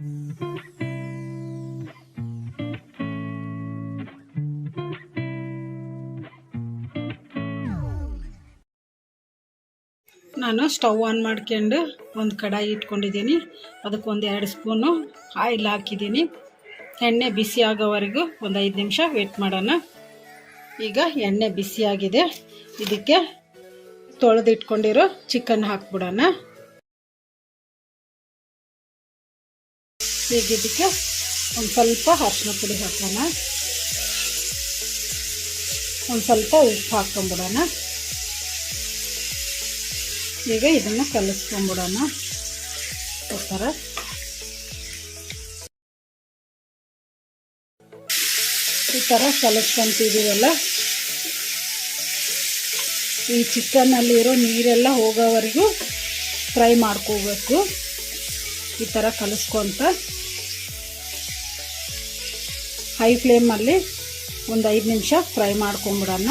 ನಾನು stove on ಮಾಡ್ಕೊಂಡು ಒಂದು ಕಡಾಯಿ ಇಟ್ಕೊಂಡಿದ್ದೀನಿ. ಅದಕ್ಕೆ ಒಂದು ಎರಡು ಸ್ಪೂನು ಆಯಿಲ್ ಹಾಕಿದ್ದೀನಿ. ಎಣ್ಣೆ ಬಿಸಿ ಆಗೋವರೆಗೂ ಒಂದು ಐದು ನಿಮಿಷ ವೇಟ್ ಮಾಡೋಣ. ಈಗ ಎಣ್ಣೆ ಬಿಸಿಯಾಗಿದೆ ಇದಕ್ಕೆ ತೊಳೆದಿಟ್ಕೊಂಡಿರೋ ಚಿಕನ್ ಹಾಕ್ಬಿಡೋಣ. ಈಗ ಇದಕ್ಕೆ ಒಂದು ಸ್ವಲ್ಪ ಅರಿಶಿನ ಪುಡಿ ಹಾಕೋಣ. ಒಂದು ಸ್ವಲ್ಪ ಉಪ್ಪು ಹಾಕ್ಕೊಂಬಿಡೋಣ. ಈಗ ಇದನ್ನು ಕಲಿಸ್ಕೊಂಬಿಡೋಣ. ಈ ಥರ ಈ ಥರ ಕಲಿಸ್ಕೊಂತಿದ್ದೀವಲ್ಲ ಈ ಚಿಕನ್ನಲ್ಲಿರೋ ನೀರೆಲ್ಲ ಹೋಗೋವರೆಗೂ ಫ್ರೈ ಮಾಡ್ಕೋಬೇಕು. ಈ ಥರ ಕಲಿಸ್ಕೊಂತ ಹೈ ಫ್ಲೇಮಲ್ಲಿ ಒಂದು ಐದು ನಿಮಿಷ ಫ್ರೈ ಮಾಡ್ಕೊಂಬಿಡೋಣ.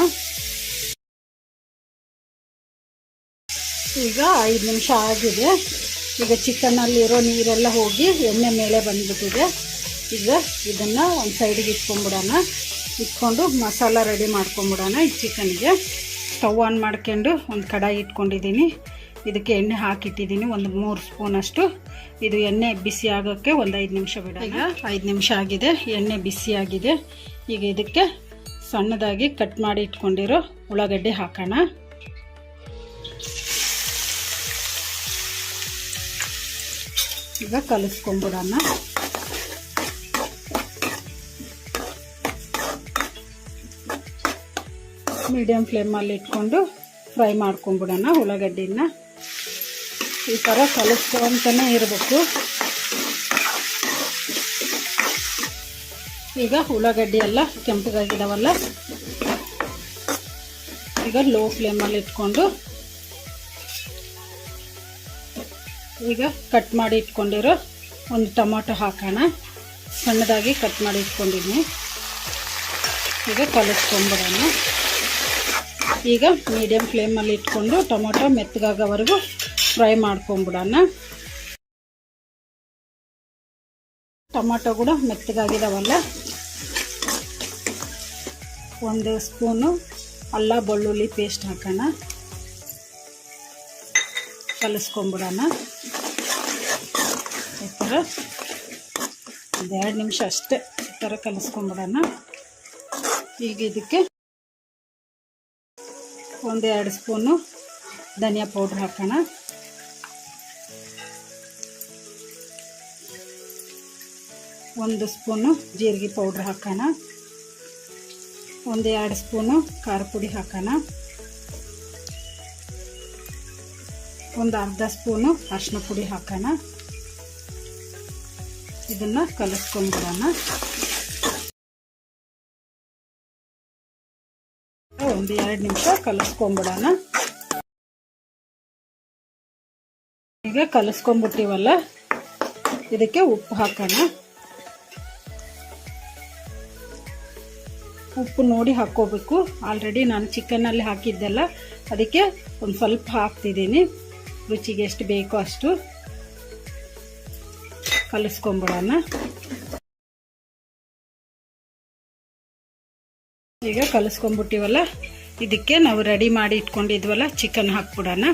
ಈಗ ಐದು ನಿಮಿಷ ಆಗಿದೆ. ಈಗ ಚಿಕನ್ನಲ್ಲಿರೋ ನೀರೆಲ್ಲ ಹೋಗಿ ಎಣ್ಣೆ ಮೇಲೆ ಬಂದ್ಬಿಟ್ಟಿದೆ. ಈಗ ಇದನ್ನು ಒಂದು ಸೈಡಿಗೆ ಇಟ್ಕೊಂಬಿಡೋಣ. ಇಟ್ಕೊಂಡು ಮಸಾಲ ರೆಡಿ ಮಾಡ್ಕೊಂಬಿಡೋಣ ಈ ಚಿಕನ್ಗೆ. ಸ್ಟವ್ ಆನ್ ಮಾಡ್ಕೊಂಡು ಒಂದು ಕಡಾಯಿ ಇಟ್ಕೊಂಡಿದ್ದೀನಿ. ಇದಕ್ಕೆ ಎಣ್ಣೆ ಹಾಕಿಟ್ಟಿದ್ದೀನಿ, ಒಂದು ಮೂರು ಸ್ಪೂನಷ್ಟು ಇದು ಎಣ್ಣೆ ಬಿಸಿ ಆಗೋಕ್ಕೆ ಒಂದು ಐದು ನಿಮಿಷ ಬಿಡೋಣ. ಈಗ ಐದು ನಿಮಿಷ ಆಗಿದೆ, ಎಣ್ಣೆ ಬಿಸಿ ಆಗಿದೆ. ಈಗ ಇದಕ್ಕೆ ಸಣ್ಣದಾಗಿ ಕಟ್ ಮಾಡಿ ಇಟ್ಕೊಂಡಿರೋ ಉಳ್ಳಾಗಡ್ಡೆ ಹಾಕೋಣ. ಈಗ ಕಲಿಸ್ಕೊಂಬಿಡೋಣ ಮೀಡಿಯಮ್ ಫ್ಲೇಮಲ್ಲಿ ಇಟ್ಕೊಂಡು ಫ್ರೈ ಮಾಡ್ಕೊಂಬಿಡೋಣ ಉಳ್ಳಾಗಡ್ಡಿನ. ಈ ಥರ ಕಲಿಸ್ಕೊಂತನೇ ಇರಬೇಕು. ಈಗ ಉಳ್ಳಾಗಡ್ಡಿ ಎಲ್ಲ ಕೆಂಪಗಾಗಿದ್ದಾವಲ್ಲ ಈಗ ಲೋ ಫ್ಲೇಮಲ್ಲಿ ಇಟ್ಕೊಂಡು ಈಗ ಕಟ್ ಮಾಡಿ ಇಟ್ಕೊಂಡಿರೋ ಒಂದು ಟೊಮೊಟೊ ಹಾಕೋಣ. ಸಣ್ಣದಾಗಿ ಕಟ್ ಮಾಡಿ ಇಟ್ಕೊಂಡಿದ್ದೀನಿ ಈಗ ಕಲಿಸ್ಕೊಂಬಿಡೋಣ. ಈಗ ಮೀಡಿಯಮ್ ಫ್ಲೇಮಲ್ಲಿ ಇಟ್ಕೊಂಡು ಟೊಮೊಟೊ ಮೆತ್ತಗಾಗೋವರೆಗೂ ಫ್ರೈ ಮಾಡ್ಕೊಂಬಿಡೋಣ. ಟೊಮಾಟೊ ಕೂಡ ಮೆತ್ತಗಾಗಿದಾವಲ್ಲ? ಒಂದು ಸ್ಪೂನು ಅಲ್ಲ ಬೆಳ್ಳುಳ್ಳಿ ಪೇಸ್ಟ್ ಹಾಕೋಣ. ಕಲಿಸ್ಕೊಂಬಿಡೋಣ. ಈ ಥರ ಒಂದೆರಡು ನಿಮಿಷ ಅಷ್ಟೇ ಈ ಥರ ಕಲಿಸ್ಕೊಂಬಿಡೋಣ. ಈಗ ಇದಕ್ಕೆ ಒಂದೆರಡು ಸ್ಪೂನು ಧನಿಯಾ ಪೌಡ್ರ್ ಹಾಕೋಣ. ಒಂದು ಸ್ಪೂನು ಜೀರಿಗೆ ಪೌಡ್ರ್ ಹಾಕೋಣ. ಒಂದೆರಡು ಸ್ಪೂನು ಖಾರ ಪುಡಿ ಹಾಕೋಣ. ಒಂದು ಅರ್ಧ ಸ್ಪೂನು ಅರಿಶಿನ ಪುಡಿ ಹಾಕೋಣ. ಇದನ್ನು ಕಲಿಸ್ಕೊಂಡ್ಬಿಡೋಣ ಒಂದು ಎರಡು ನಿಮಿಷ ಕಲಿಸ್ಕೊಂಬಿಡೋಣ ಈಗ ಕಲಿಸ್ಕೊಂಬಿಟ್ಟಿವಲ್ಲ ಇದಕ್ಕೆ ಉಪ್ಪು ಹಾಕೋಣ. ಉಪ್ಪು ನೋಡಿ ಹಾಕ್ಕೋಬೇಕು. ಆಲ್ರೆಡಿ ನಾನು ಚಿಕನಲ್ಲಿ ಹಾಕಿದ್ದೆಲ್ಲ. ಅದಕ್ಕೆ ಒಂದು ಸ್ವಲ್ಪ ಹಾಕ್ತಿದ್ದೀನಿ. ರುಚಿಗೆ ಎಷ್ಟು ಬೇಕೋ ಅಷ್ಟು. ಕಲಿಸ್ಕೊಂಬಿಡೋಣ. ಈಗ ಕಲಿಸ್ಕೊಂಬಿಟ್ಟಿವಲ್ಲ? ಇದಕ್ಕೆ ನಾವು ರೆಡಿ ಮಾಡಿ ಇಟ್ಕೊಂಡಿದ್ವಲ್ಲ ಚಿಕನ್ ಹಾಕ್ಬಿಡೋಣ.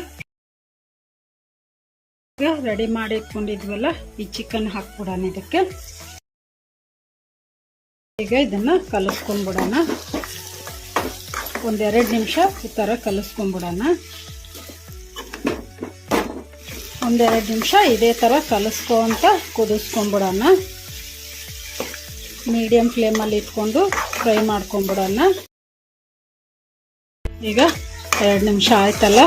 ಈಗ ರೆಡಿ ಮಾಡಿ ಇಟ್ಕೊಂಡಿದ್ವಲ್ಲ, ಈ ಚಿಕನ್ ಹಾಕ್ಬಿಡೋಣ ಇದಕ್ಕೆ. ಈಗ ಇದನ್ನು ಕಲಿಸ್ಕೊಂಡ್ಬಿಡೋಣ ಒಂದೆರಡು ನಿಮಿಷ ಈ ಥರ ಕಲಿಸ್ಕೊಂಡ್ಬಿಡೋಣ ಒಂದೆರಡು ನಿಮಿಷ ಇದೇ ಥರ ಕಲಿಸ್ಕೊಂತ ಕುದಿಸ್ಕೊಂಡ್ಬಿಡೋಣ ಮೀಡಿಯಮ್ ಫ್ಲೇಮಲ್ಲಿ ಇಟ್ಕೊಂಡು ಫ್ರೈ ಮಾಡ್ಕೊಂಬಿಡೋಣ. ಈಗ ಎರಡು ನಿಮಿಷ ಆಯ್ತಲ್ಲ?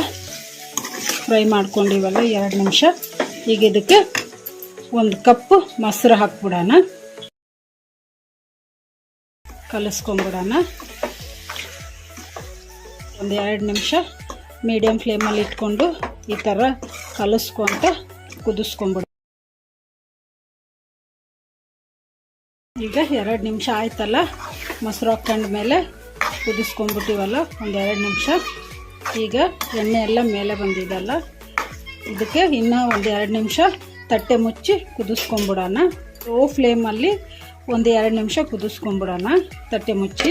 ಫ್ರೈ ಮಾಡ್ಕೊಂಡಿವಲ್ಲ, ಎರಡು ನಿಮಿಷ. ಈಗ ಇದಕ್ಕೆ ಒಂದು ಕಪ್ ಮೊಸರು ಹಾಕ್ಬಿಡೋಣ. ಕಲಿಸ್ಕೊಂಬಿಡೋಣ. ಒಂದು ಎರಡು ನಿಮಿಷ ಮೀಡಿಯಮ್ ಫ್ಲೇಮಲ್ಲಿ ಇಟ್ಕೊಂಡು ಈ ಥರ ಕಲಿಸ್ಕೊಂತ ಕುದಿಸ್ಕೊಂಬಿಡ. ಈಗ ಎರಡು ನಿಮಿಷ ಆಯ್ತಲ್ಲ? ಮೊಸರು ಹಾಕೊಂಡ್ಮೇಲೆ ಕುದಿಸ್ಕೊಂಡ್ಬಿಟ್ಟಿವಲ್ಲ, ಒಂದು ಎರಡು ನಿಮಿಷ. ಈಗ ಎಣ್ಣೆ ಎಲ್ಲ ಮೇಲೆ ಬಂದಿದ್ದಲ್ಲ ಇದಕ್ಕೆ ಇನ್ನೂ ಒಂದು ಎರಡು ನಿಮಿಷ ತಟ್ಟೆ ಮುಚ್ಚಿ ಕುದಿಸ್ಕೊಂಬಿಡೋಣ. ಲೋ ಫ್ಲೇಮಲ್ಲಿ ಒಂದು ಎರಡು ನಿಮಿಷ ಕುದಿಸ್ಕೊಂಬಿಡೋಣ. ತಟ್ಟೆ ಮುಚ್ಚಿ.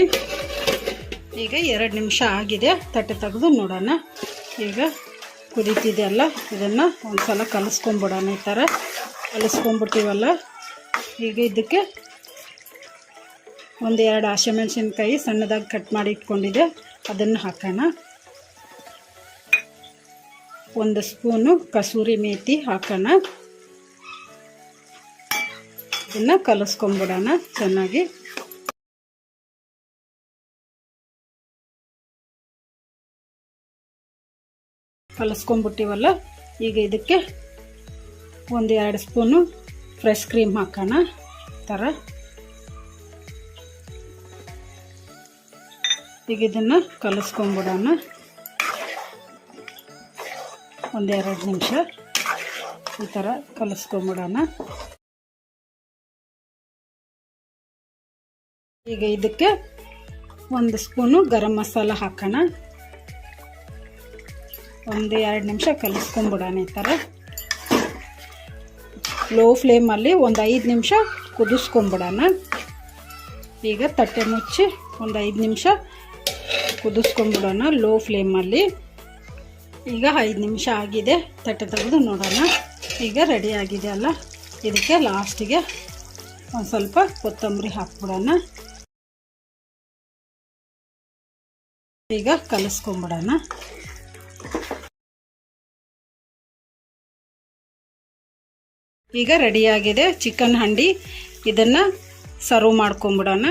ಈಗ ಎರಡು ನಿಮಿಷ ಆಗಿದೆ. ತಟ್ಟೆ ತೆಗೆದು ನೋಡೋಣ. ಈಗ ಕುದೀತಿದೆಯಲ್ಲ ಇದನ್ನು ಒಂದು ಸಲ ಕಲಿಸ್ಕೊಂಬಿಡೋಣ ಈ ಥರ. ಕಲಿಸ್ಕೊಂಬಿಟ್ಟಿವಲ್ಲ ಈಗ ಇದಕ್ಕೆ ಒಂದು ಎರಡು ಹಸಿಮೆಣ್ಸಿನ್ಕಾಯಿ ಸಣ್ಣದಾಗಿ ಕಟ್ ಮಾಡಿ ಇಟ್ಕೊಂಡಿದೆ. ಅದನ್ನು ಹಾಕೋಣ. ಒಂದು ಸ್ಪೂನು ಕಸೂರಿ ಮೇಥಿ ಹಾಕೋಣ. ಇದನ್ನು ಕಲಿಸ್ಕೊಂಬಿಡೋಣ ಚೆನ್ನಾಗಿ. ಕಲಿಸ್ಕೊಂಬಿಟ್ಟಿವಲ್ಲ, ಈಗ ಇದಕ್ಕೆ ಒಂದು ಎರಡು ಸ್ಪೂನು ಫ್ರೆಶ್ ಕ್ರೀಮ್ ಹಾಕೋಣ ಥರ ಈಗ ಇದನ್ನು ಕಲಿಸ್ಕೊಂಬಿಡೋಣ. ಒಂದೆರಡು ನಿಮಿಷ, ಈ ಥರ ಕಲಿಸ್ಕೊಂಬಿಡೋಣ. ಈಗ ಇದಕ್ಕೆ ಒಂದು ಸ್ಪೂನು ಗರಂ ಮಸಾಲ ಹಾಕೋಣ. ಒಂದು ಎರಡು ನಿಮಿಷ ಕಲಿಸ್ಕೊಂಬಿಡೋಣ ಈ ಥರ. ಲೋ ಫ್ಲೇಮಲ್ಲಿ ಒಂದು ಐದು ನಿಮಿಷ ಕುದಿಸ್ಕೊಂಬಿಡೋಣ. ಈಗ ತಟ್ಟೆ ಮುಚ್ಚಿ ಒಂದು ಐದು ನಿಮಿಷ ಕುದಿಸ್ಕೊಂಬಿಡೋಣ ಲೋ ಫ್ಲೇಮಲ್ಲಿ. ಈಗ ಐದು ನಿಮಿಷ ಆಗಿದೆ, ತಟ್ಟೆ ತೆಗೆದು ನೋಡೋಣ. ಈಗ ರೆಡಿ ಆಗಿದೆ ಅಲ್ಲ? ಇದಕ್ಕೆ ಲಾಸ್ಟಿಗೆ ಒಂದು ಸ್ವಲ್ಪ ಕೊತ್ತಂಬರಿ ಹಾಕ್ಬಿಡೋಣ. ಈಗ ಕಲಿಸ್ಕೊಂಬಿಡೋಣ. ಈಗ ರೆಡಿಯಾಗಿದೆ ಚಿಕನ್ ಹಂಡಿ. ಇದನ್ನು ಸರ್ವ್ ಮಾಡ್ಕೊಂಬಿಡೋಣ.